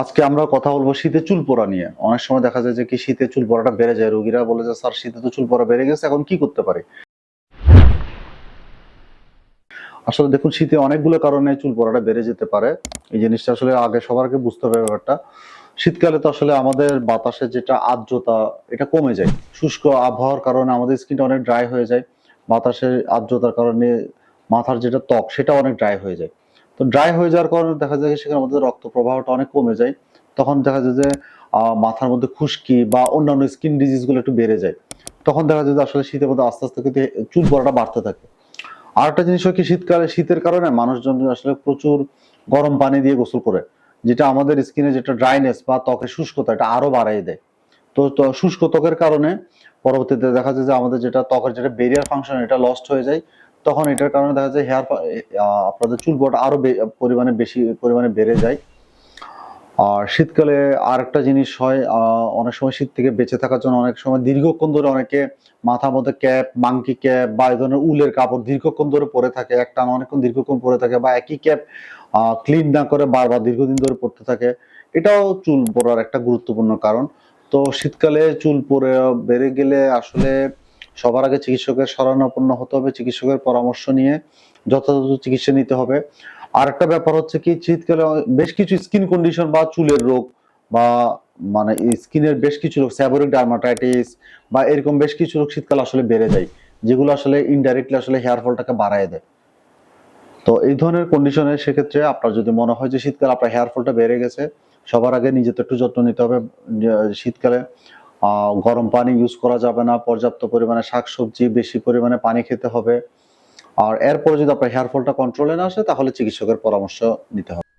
আজকে আমরা কথা বলব শীতে চুল পড়া নিয়ে। অনেক সময় দেখা যায় যে কি শীতে চুল পড়াটা বেড়ে যায়, রোগীরা বলে যে, স্যার, শীতে তো চুল পড়া বেড়ে গেছে, এখন কি করতে পারে? আসলে দেখুন, শীতে অনেকগুলো কারণে চুল পড়াটা বেড়ে যেতে পারে। এই জিনিসটা আসলে আগে সবার আগে বুঝতে হবে ব্যাপারটা। শীতকালে তো আসলে আমাদের বাতাসের যেটা আর্দ্রতা, এটা কমে যায়। শুষ্ক আবহাওয়ার কারণে আমাদের স্কিনটা অনেক ড্রাই হয়ে যায়। বাতাসের আর্দ্রতার কারণে মাথার যেটা ত্বক, সেটা অনেক ড্রাই হয়ে যায়। তো ড্রাই হয়ে যাওয়ার কারণে দেখা যায় সেখানে আমাদের রক্ত প্রবাহটা অনেক কমে যায়। তখন দেখা যায় যে মাথার মধ্যে খুশকি বা অন্যান্য স্কিন ডিজিজগুলো একটু বেড়ে যায়। তখন দেখা যায় যে আসলে শীতের মধ্যে আস্তে আস্তে কিন্তু চুল পড়াটা বাড়তে থাকে। আর একটা জিনিস হয় কি, শীতকালে, শীতের কারণে মানুষজন আসলে প্রচুর গরম পানি দিয়ে গোসল করে, যেটা আমাদের স্কিনে যেটা ড্রাইনেস বা ত্বকের শুষ্কতা, এটা আরও বাড়াই দেয়। তো শুষ্ক ত্বকের কারণে পরবর্তীতে দেখা যায় যে আমাদের যেটা ত্বকের যেটা বেরিয়ার ফাংশন এটা লস্ট হয়ে যায়। তখন এটার কারণে দেখা যায় হেয়ার আপনাদের চুল পড়া আরও বে- পরিমাণে বেশি, পরিমাণে বেড়ে যায়। আর শীতকালে আর একটা জিনিস হয় অনেক সময় শীত থেকে বেঁচে থাকার জন্য অনেক সময় দীর্ঘক্ষণ ধরে অনেকে মাথার মধ্যে ক্যাপ মাংকি ক্যাপ বা এই ধরনের উলের কাপড় দীর্ঘক্ষণ ধরে পরে থাকে একটা অনেকক্ষণ দীর্ঘক্ষণ পরে থাকে বা একই ক্যাপ ক্লিন না করে বারবার দীর্ঘদিন ধরে পড়তে থাকে। এটাও চুল পড়ার একটা গুরুত্বপূর্ণ কারণ। তো শীতকালে চুল পরে বেড়ে গেলে আসলে সবার আগে চিকিৎসকের শরণাপন্ন হতে হবে, চিকিৎসকের পরামর্শ নিয়ে যথাযথ চিকিৎসা নিতে হবে। আর একটা ব্যাপার হচ্ছে কি, শীতকালে বেশ কিছু স্কিন কন্ডিশন বা চুলের রোগ বা মানে স্কিনের বেশ কিছু রোগ স্যাবোরিক ডার্মাটাইটিস বা এরকম বেশ কিছু রোগ শীতকালে আসলে বেড়ে যায়, যেগুলো আসলে ইনডাইরেক্টলি আসলে হেয়ার ফলটাকে বাড়ায় দেয়। তো এই ধরনের কন্ডিশনে সেক্ষেত্রে আপনার যদি মনে হয় যে শীতকালে আপনার হেয়ার ফলটা বেড়ে গেছে, সবার আগে নিজে তো একটু যত্ন নিতে হবে, শীতকালে গরম পানি ইউজ করা যাবে না, পর্যাপ্ত পরিমাণে শাকসবজি, বেশি পরিমাণে পানি খেতে হবে। আর এরপরে যদি আপনার হেয়ার ফলটা কন্ট্রোলে না আসে, তাহলে চিকিৎসকের পরামর্শ নিতে হবে।